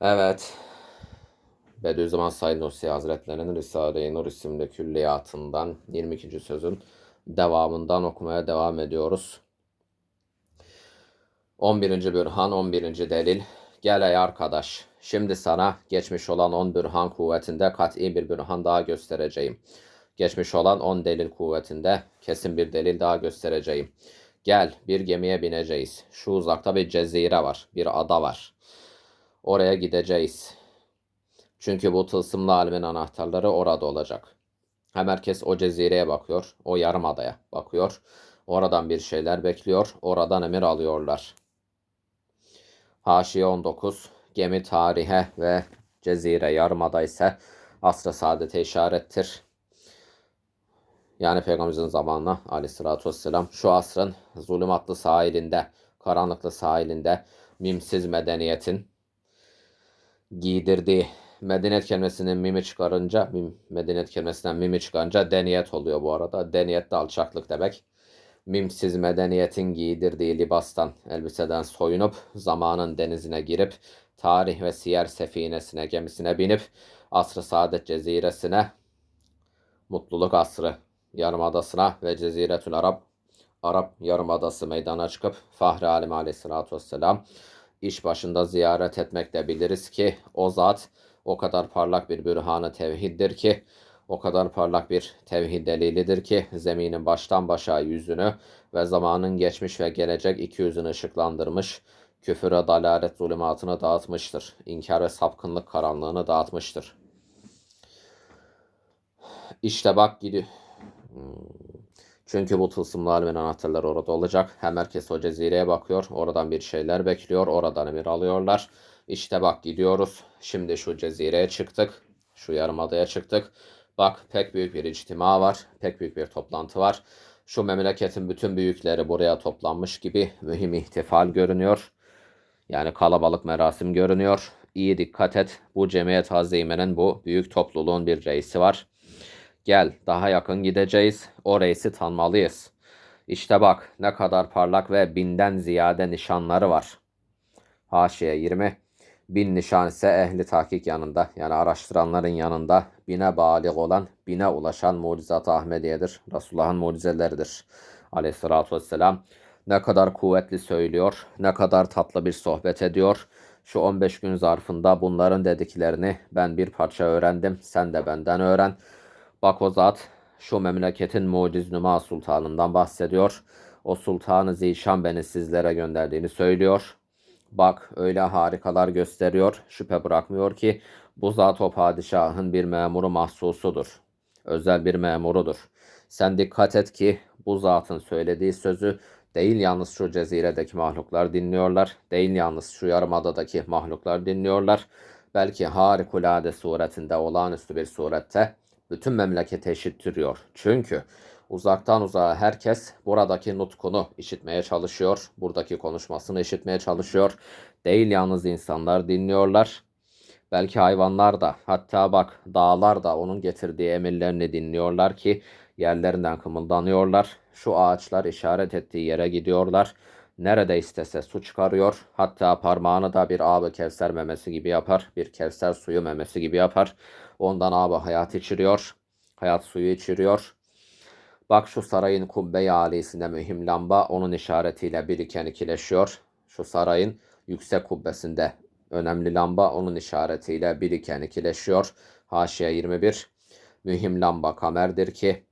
Evet. Bediüzzaman Said Nursi Hazretleri'nin Risale-i Nur isimli külliyatından 22. sözün devamından okumaya devam ediyoruz. 11. Bürhan, 11. Delil. Gel ey arkadaş, şimdi sana geçmiş olan 10 bürhan kuvvetinde kat'i bir bürhan daha göstereceğim. Geçmiş olan 10 delil kuvvetinde kesin bir delil daha göstereceğim. Gel bir gemiye bineceğiz. Şu uzakta bir cezire var, bir ada var. Oraya gideceğiz. Çünkü bu tılsımlı alimin anahtarları orada olacak. Hem herkes o cezireye bakıyor, o yarım adaya bakıyor. Oradan bir şeyler bekliyor, oradan emir alıyorlar. Haşiye 19, gemi tarihe ve cezire yarımada ise asr-ı saadete işarettir. Yani Peygamberimizin zamanına aleyhissalatü vesselam şu asrın zulümatlı sahilinde, karanlıklı sahilinde mimsiz medeniyetin giydirdiği medeniyet kelimesinin mimi çıkarınca mim, medeniyet kelimesinden mimi çıkarınca deniyet oluyor bu arada. Deniyet de alçaklık demek. Mimsiz medeniyetin giydirdiği libastan, elbiseden soyunup zamanın denizine girip tarih ve siyer sefinesine, gemisine binip asr-ı saadet ceziresine, mutluluk asrı yarımadasına ve ceziretül Arap Arap Yarımadası meydana çıkıp Fahri Alim Aleyhisselatü Vesselam iş başında ziyaret etmekte biliriz ki o zat o kadar parlak bir bürhanı tevhiddir ki o kadar parlak bir tevhid delilidir ki zeminin baştan başa yüzünü ve zamanın geçmiş ve gelecek iki yüzünü ışıklandırmış, küfüre dalalet zulümatını dağıtmıştır. İnkar ve sapkınlık karanlığını dağıtmıştır. İşte bak gidiyor. Çünkü bu tılsımlı alimin anahtarları orada olacak. Hem herkes o cezireye bakıyor. Oradan bir şeyler bekliyor. Oradan emir alıyorlar. İşte bak gidiyoruz. Şimdi şu cezireye çıktık. Şu yarımadaya çıktık. Bak pek büyük bir içtima var. Pek büyük bir toplantı var. Şu memleketin bütün büyükleri buraya toplanmış gibi mühim ihtifal görünüyor. Yani kalabalık merasim görünüyor. İyi dikkat et. Bu cemiyet hazimenin bu büyük topluluğun bir reisi var. Gel daha yakın gideceğiz. O reisi tanımalıyız. İşte bak ne kadar parlak ve binden ziyade nişanları var. Haşiye 20. Bin nişan ise ehli tahkik yanında yani araştıranların yanında bine balik olan bine ulaşan mucizat Ahmediye'dir. Resulullah'ın mucizeleridir. Aleyhissalatü vesselam ne kadar kuvvetli söylüyor, ne kadar tatlı bir sohbet ediyor. Şu 15 gün zarfında bunların dediklerini ben bir parça öğrendim. Sen de benden öğren. Bak o zat şu memleketin muciz nüma sultanından bahsediyor. O sultanı zişan beni sizlere gönderdiğini söylüyor. Bak öyle harikalar gösteriyor. Şüphe bırakmıyor ki bu zat o padişahın bir memuru mahsusudur. Özel bir memurudur. Sen dikkat et ki bu zatın söylediği sözü değil yalnız şu ceziredeki mahluklar dinliyorlar. Değil yalnız şu yarımadadaki mahluklar dinliyorlar. Belki harikulade suretinde olağanüstü bir surette bütün memlekete eşittiriyor. Çünkü uzaktan uzağa herkes buradaki nutkunu işitmeye çalışıyor. Buradaki konuşmasını işitmeye çalışıyor. Değil yalnız insanlar dinliyorlar. Belki hayvanlar da hatta bak dağlar da onun getirdiği emirlerini dinliyorlar ki yerlerinden kımıldanıyorlar. Şu ağaçlar işaret ettiği yere gidiyorlar. Nerede istese su çıkarıyor. Hatta parmağını da bir ağabey kevser memesi gibi yapar. Bir kevser suyu memesi gibi yapar. Ondan abi hayat içiriyor. Hayat suyu içiriyor. Bak şu sarayın kubbe-i alisinde mühim lamba onun işaretiyle biriken ikileşiyor. Şu sarayın yüksek kubbesinde önemli lamba onun işaretiyle biriken ikileşiyor. Haşiye 21 mühim lamba kamerdir ki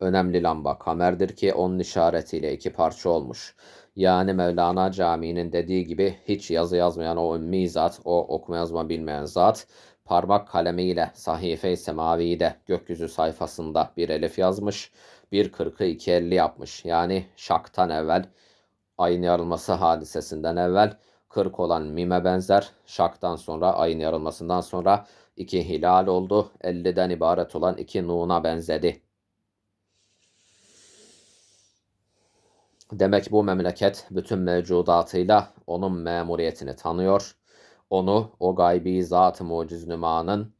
önemli lamba kamerdir ki onun işaretiyle iki parça olmuş. Yani Mevlana Camii'nin dediği gibi hiç yazı yazmayan o ümmi zat, o okuma yazma bilmeyen zat parmak kalemiyle sahife-i semavide gökyüzü sayfasında bir elif yazmış. Bir kırkı iki elli yapmış. Yani şaktan evvel ayın yarılması hadisesinden evvel kırk olan mime benzer. Şaktan sonra ayın yarılmasından sonra iki hilal oldu. Elliden ibaret olan iki nuna benzedi. Demek bu memleket bütün mevcudatıyla onun memuriyetini tanıyor onu o gaybi zat-ı muciz nümanın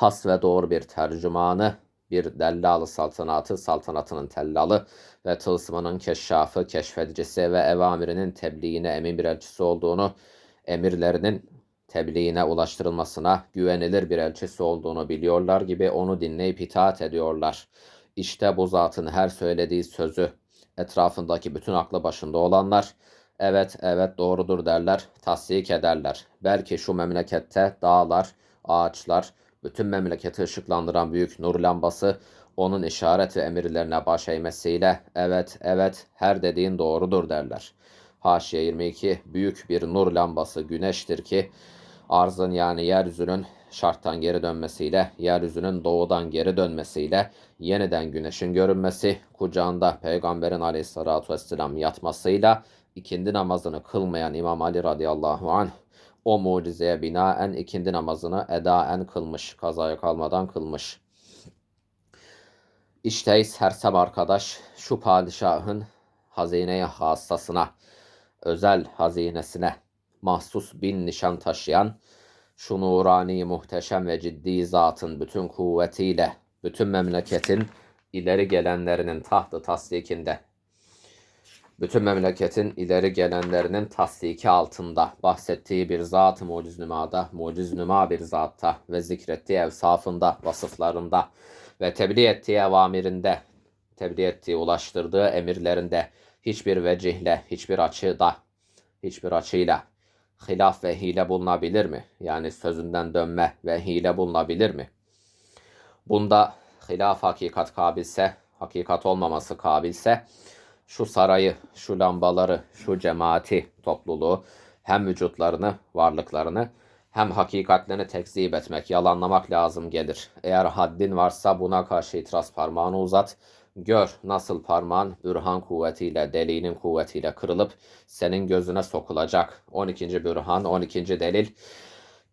has ve doğru bir tercümanı, bir dellalı saltanatı, saltanatının tellalı ve tılsımının keşşafı, keşfedicisi ve evamirinin tebliğine emin bir elçisi olduğunu, emirlerinin tebliğine ulaştırılmasına güvenilir bir elçisi olduğunu biliyorlar gibi onu dinleyip itaat ediyorlar. İşte bu zatın her söylediği sözü etrafındaki bütün aklı başında olanlar evet evet doğrudur derler, tasdik ederler. Belki şu memlekette dağlar, ağaçlar, bütün memleketi ışıklandıran büyük nur lambası onun işaret ve emirlerine baş eğmesiyle evet evet her dediğin doğrudur derler. Haşiye 22 büyük bir nur lambası güneştir ki arzın yani yeryüzünün şarttan geri dönmesiyle, yeryüzünün doğudan geri dönmesiyle, yeniden güneşin görünmesi, kucağında Peygamberin aleyhissalatu vesselam yatmasıyla, ikindi namazını kılmayan İmam Ali radıyallahu anh, o mucizeye binaen ikindi namazını edaen kılmış, kazaya kalmadan kılmış. İşte Sersem arkadaş şu padişahın hazine hassasına, özel hazinesine mahsus bin nişan taşıyan şu nurani muhteşem ve ciddi zatın bütün kuvvetiyle bütün memleketin ileri gelenlerinin tahtı tasdikinde. Bütün memleketin ileri gelenlerinin tasdiki altında bahsettiği bir zat-ı muciznümada, muciznüma bir zatta ve zikrettiği evsafında, vasıflarında ve tebliğ ettiği evamirinde, tebliğ ettiği, ulaştırdığı emirlerinde hiçbir vecihle, hiçbir açıda, hiçbir açıyla hilaf ve hile bulunabilir mi? Yani sözünden dönme ve hile bulunabilir mi? Bunda hilaf hakikat kabilse, hakikat olmaması kabilse, şu sarayı, şu lambaları, şu cemaati, topluluğu, hem vücutlarını, varlıklarını, hem hakikatlerini tekzip etmek, yalanlamak lazım gelir. Eğer haddin varsa buna karşı itiraz parmağını uzat. Gör nasıl parmağın bürhan kuvvetiyle, deliğinin kuvvetiyle kırılıp senin gözüne sokulacak. 12. bürhan, 12. delil.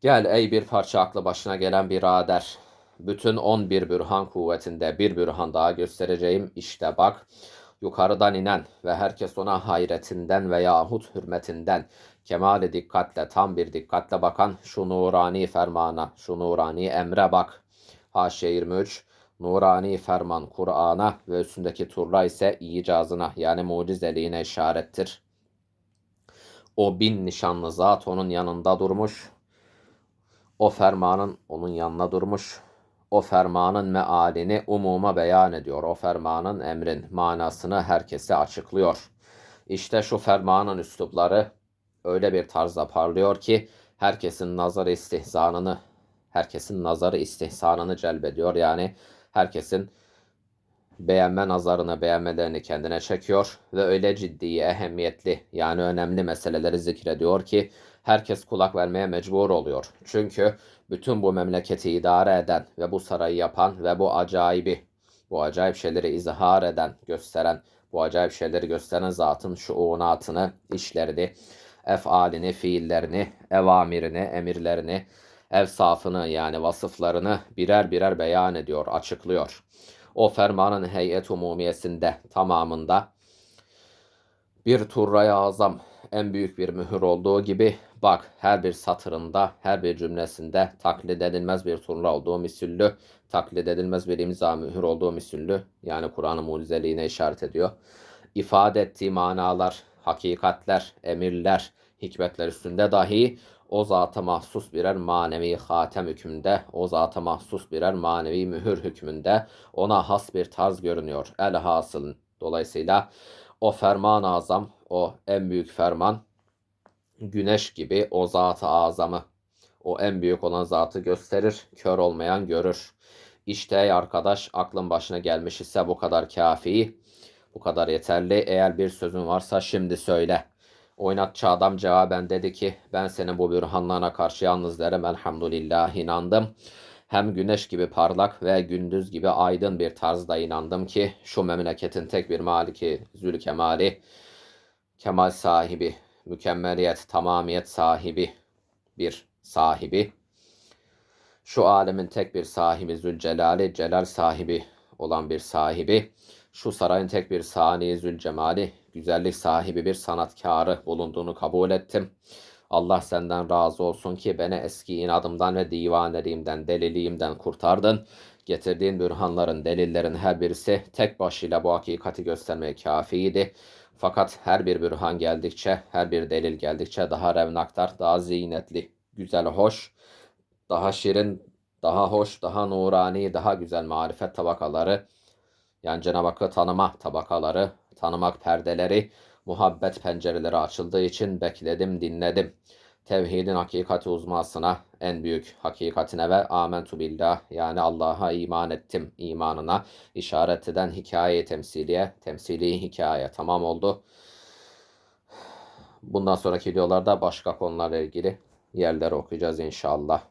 Gel ey bir parça aklı başına gelen birader. Bütün 11 bürhan kuvvetinde bir bürhan daha göstereceğim. İşte bak yukarıdan inen ve herkes ona hayretinden veya yahut hürmetinden kemali dikkatle tam bir dikkatle bakan şu nurani fermana, şu nurani emre bak. Haşiye 23 Nurani ferman Kur'an'a ve üstündeki turla ise icazına yani mucizeliğine işarettir. O bin nişanlı zat onun yanında durmuş. O fermanın onun yanına durmuş. O fermanın mealini umuma beyan ediyor. O fermanın emrin manasını herkese açıklıyor. İşte şu fermanın üslupları öyle bir tarzda parlıyor ki herkesin nazarı istihzanını herkesin nazarı istihsanını celbediyor. Yani herkesin beğenme nazarını, beğenmelerini kendine çekiyor ve öyle ciddi, ehemmiyetli yani önemli meseleleri zikrediyor ki herkes kulak vermeye mecbur oluyor. Çünkü bütün bu memleketi idare eden ve bu sarayı yapan ve bu acayibi, bu acayip şeyleri izhar eden, gösteren, bu acayip şeyleri gösteren zatın şuunatını, işlerini, efalini, fiillerini, evamirini, emirlerini, evsafını yani vasıflarını birer birer beyan ediyor, açıklıyor. O fermanın heyet umumiyesinde tamamında bir turraya azam en büyük bir mühür olduğu gibi bak her bir satırında, her bir cümlesinde taklit edilmez bir turra olduğu misüllü, taklit edilmez bir imza mühür olduğu misüllü yani Kur'an'ın mucizeliğine işaret ediyor. İfade ettiği manalar, hakikatler, emirler, hikmetler üstünde dahi o zata mahsus birer manevi hatem hükmünde, o zata mahsus birer manevi mühür hükmünde ona has bir tarz görünüyor. Elhasıl dolayısıyla o ferman azam, o en büyük ferman güneş gibi o zat-ı azamı, o en büyük olan zatı gösterir, kör olmayan görür. İşte ey arkadaş aklın başına gelmiş ise bu kadar kafi, bu kadar yeterli. Eğer bir sözün varsa şimdi söyle.'' Oynatçı adam cevaben dedi ki ben senin bu bürhanlarına karşı yalnız derim elhamdülillah inandım. Hem güneş gibi parlak ve gündüz gibi aydın bir tarzda inandım ki şu memleketin tek bir maliki Zülkemali, kemal sahibi, mükemmeliyet, tamamiyet sahibi bir sahibi. Şu alemin tek bir sahibi Zülcelali, celal sahibi olan bir sahibi. Şu sarayın tek bir sani Zülcemali, güzellik sahibi bir sanatkarı bulunduğunu kabul ettim. Allah senden razı olsun ki beni eski inadımdan ve divaneliğimden, deliliğimden kurtardın. Getirdiğin bürhanların, delillerin her birisi tek başıyla bu hakikati göstermeye kafiydi. Fakat her bir bürhan geldikçe, her bir delil geldikçe daha revnaktar, daha ziynetli, güzel, hoş, daha şirin, daha hoş, daha nurani, daha güzel marifet tabakaları, yani Cenab-ı Hakk'ı tanıma tabakaları, tanımak perdeleri, muhabbet pencereleri açıldığı için bekledim, dinledim. Tevhidin hakikati uzmasına, en büyük hakikatine ve amentu billah yani Allah'a iman ettim imanına işaret eden hikaye temsiliye, temsili hikaye tamam oldu. Bundan sonraki videolarda başka konularla ilgili yerleri okuyacağız inşallah.